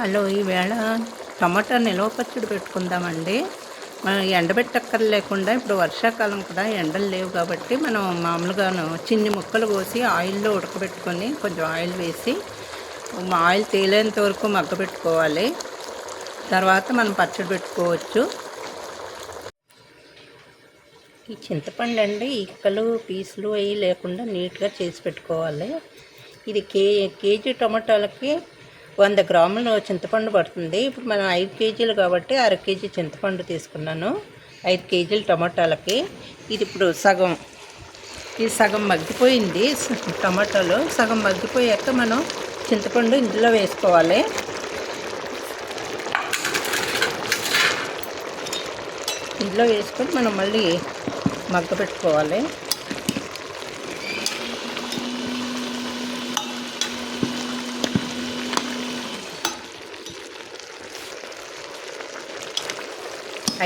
Hello ఈవేళ టమాటా నిల్వ పచ్చడి పెట్టుకుందామండి. మనం ఎండబెట్టక్కర్ లేకుండా ఇప్పుడు వర్షాకాలం కూడా ఎండలు లేవు కాబట్టి మనం మామూలుగాను చిన్ని ముక్కలు కోసి ఆయిల్లో ఉడకబెట్టుకొని కొంచెం ఆయిల్ వేసి ఆయిల్ తేలేంత వరకు మగ్గబెట్టుకోవాలి. తర్వాత మనం పచ్చడి పెట్టుకోవచ్చు. ఈ చింతపండు అండి ఇక్కలు పీసులు అవి లేకుండా నీట్గా చేసి పెట్టుకోవాలి. ఇది కే కేజీ టమాటాలకి వంద గ్రాములు చింతపండు పడుతుంది. ఇప్పుడు మనం ఐదు కేజీలు కాబట్టి అర కేజీ చింతపండు తీసుకున్నాను. ఐదు కేజీలు టమాటాలకి. ఇది ఇప్పుడు సగం. ఇది సగం మగ్గిపోయింది. టమాటాలు సగం మగ్గిపోయాక మనం చింతపండు ఇందులో వేసుకోవాలి. ఇందులో వేసుకొని మనం మళ్ళీ మగ్గ పెట్టుకోవాలి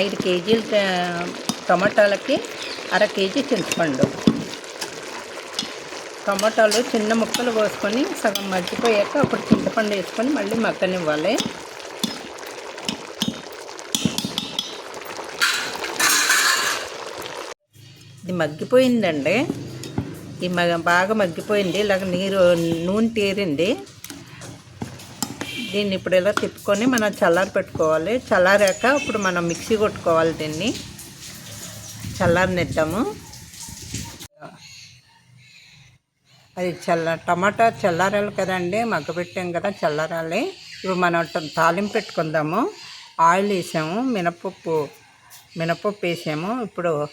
ఐదు కేజీల టమాటాలకి అర కేజీ చింతపండు. టమాటాలు చిన్న ముక్కలు కోసుకొని సగం మర్చిపోయాక అప్పుడు చింతపండు వేసుకొని మళ్ళీ మగ్గనివ్వాలి. ఇది మగ్గిపోయిందండి. ఈ మగ బాగా మగ్గిపోయింది. ఇలాగ నీరు నూనె తీరింది. దీన్ని ఇప్పుడు ఇలా తిప్పుకొని మనం చల్లారి పెట్టుకోవాలి. చల్లారాక ఇప్పుడు మనం మిక్సీ కొట్టుకోవాలి దీన్ని. చల్లారనిద్దాము. అది చల్ల టమాటా చల్లారాలి కదండి మగ్గబెట్టాం కదా చల్లారాలి. ఇప్పుడు మనం ట- తాలింపు పెట్టుకుందాము. ఆయిల్ వేసాము మినపప్పు మినపప్పు వేసాము. ఇప్పుడు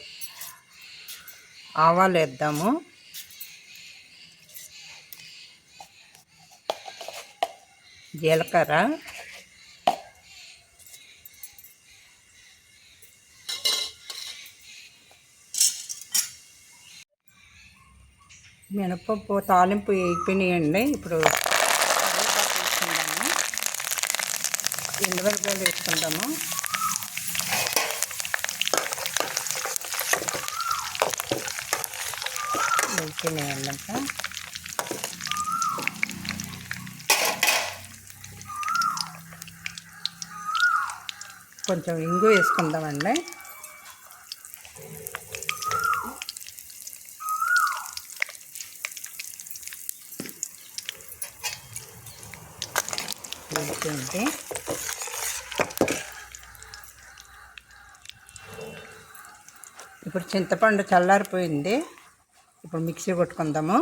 ఆవాలు వేద్దాము. జీలకర్ర. మినపప్పు తాలింపు వేగిపోయినాయండి ఇప్పుడు కరివేపాకు వేసుకుందాము. ఎండుమిరపకాయలు వేసుకుందాము. అంతా కొంచెం ఇంగు వేసుకుందామండి. వేసుకుంటే ఇప్పుడు చింతపండు చల్లారిపోయింది. ఇప్పుడు మిక్సీ కొట్టుకుందాము.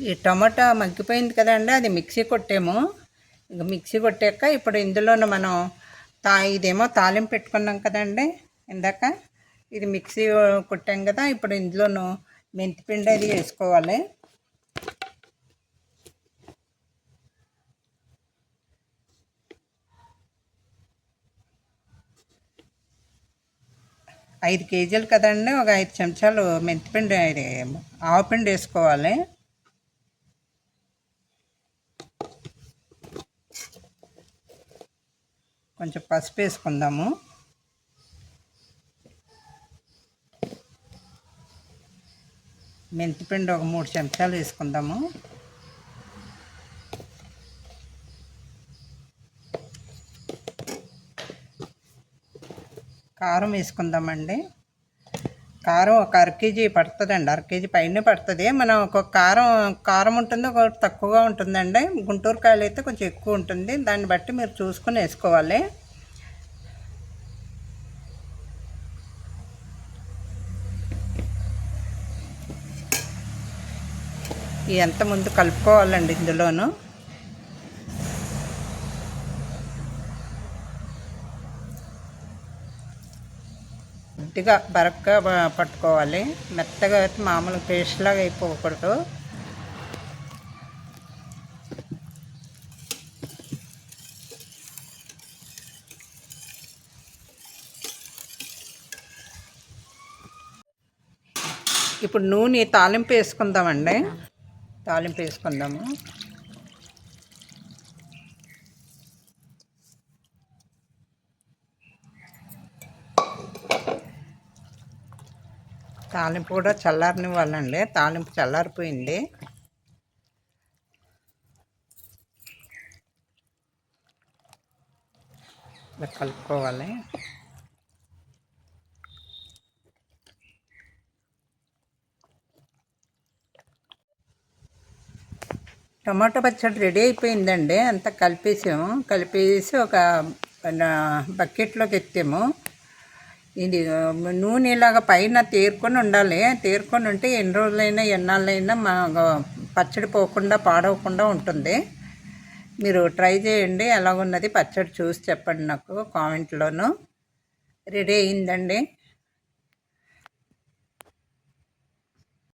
ఈ టమాటా మగ్గిపోయింది కదండి అది మిక్సీ కొట్టాము. ఇంకా మిక్సీ కొట్టాక ఇప్పుడు ఇందులోనే మనం తా ఇదేమో తాలింపు పెట్టుకున్నాం కదండి ఇందాక. ఇది మిక్సీ కొట్టాం కదా ఇప్పుడు ఇందులోను మెంతిపిండి అది వేసుకోవాలి. ఐదు కేజీలు కదండి ఒక ఐదు చెంచాలు మెంతిపిండి ఇది ఆవపిండి వేసుకోవాలి. కొంచెం పసుపు వేసుకుందాము. మెంతిపిండి ఒక మూడు చెంచాలు వేసుకుందాము. కారం వేసుకుందామండి. కారం ఒక అర కేజీ పడుతుందండి అర కేజీ పైన పడుతుంది. మనం ఒక కారం కారం ఉంటుంది ఒక తక్కువగా ఉంటుందండి. గుంటూరు కాయలు అయితే కొంచెం ఎక్కువ ఉంటుంది. దాన్ని బట్టి మీరు చూసుకొని వేసుకోవాలి. ఎంత ముందు కలుపుకోవాలండి ఇందులోనూ? కొద్దిగా బరక్గా పట్టుకోవాలి. మెత్తగా అయితే మామూలు పేస్ట్ లాగా అయిపోకూడదు. ఇప్పుడు నూనె తాలింపు వేసుకుందామండి. తాలింపు వేసుకుందాము. తాలింపు కూడా చల్లారనివ్వాలండి. తాలింపు చల్లారిపోయింది. ఇలా కలుపుకోవాలి. టమాటో పచ్చడి రెడీ అయిపోయిందండి. అంతా కలిపేసాము. కలిపేసి ఒక బకెట్లోకి ఎత్తాము. ఇది నూనె ఇలాగ పైన తేరుకొని ఉండాలి. తేరుకొని ఉంటే ఎన్ని రోజులైనా ఎన్నాళ్ళైనా మా పచ్చడి పోకుండా పాడవకుండా ఉంటుంది. మీరు ట్రై చేయండి. ఎలాగున్నది పచ్చడి చూసి చెప్పండి నాకు కామెంట్లోను. రెడీ అయిందండి.